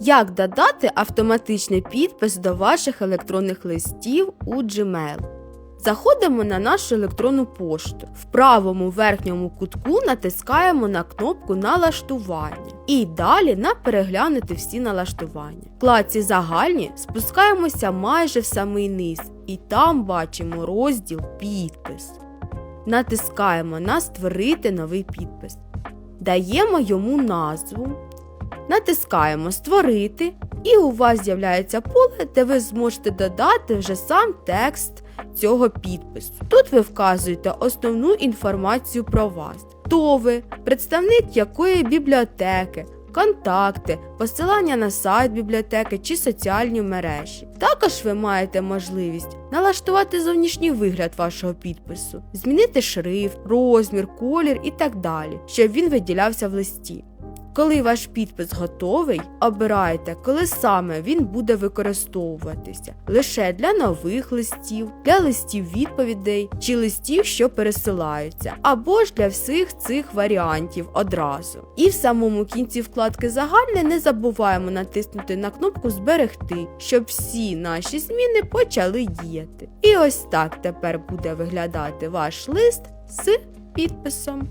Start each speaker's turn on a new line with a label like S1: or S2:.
S1: Як додати автоматичний підпис до ваших електронних листів у Gmail? Заходимо на нашу електронну пошту. В правому верхньому кутку натискаємо на кнопку Налаштування і далі на Переглянути всі налаштування. В вкладці Загальні спускаємося майже в самий низ і там бачимо розділ Підпис. Натискаємо на Створити новий підпис. Даємо йому назву. Натискаємо Створити, і у вас з'являється поле, де ви зможете додати вже сам текст цього підпису. Тут ви вказуєте основну інформацію про вас. Хто ви, представник якої бібліотеки, контакти, посилання на сайт бібліотеки чи соціальні мережі. Також ви маєте можливість налаштувати зовнішній вигляд вашого підпису, змінити шрифт, розмір, колір і так далі, щоб він виділявся в листі. Коли ваш підпис готовий, обирайте, коли саме він буде використовуватися лише для нових листів, для листів відповідей чи листів, що пересилаються, або ж для всіх цих варіантів одразу. І в самому кінці вкладки загальне не забуваємо натиснути на кнопку Зберегти, щоб всі наші зміни почали діяти. І ось так тепер буде виглядати ваш лист з підписом.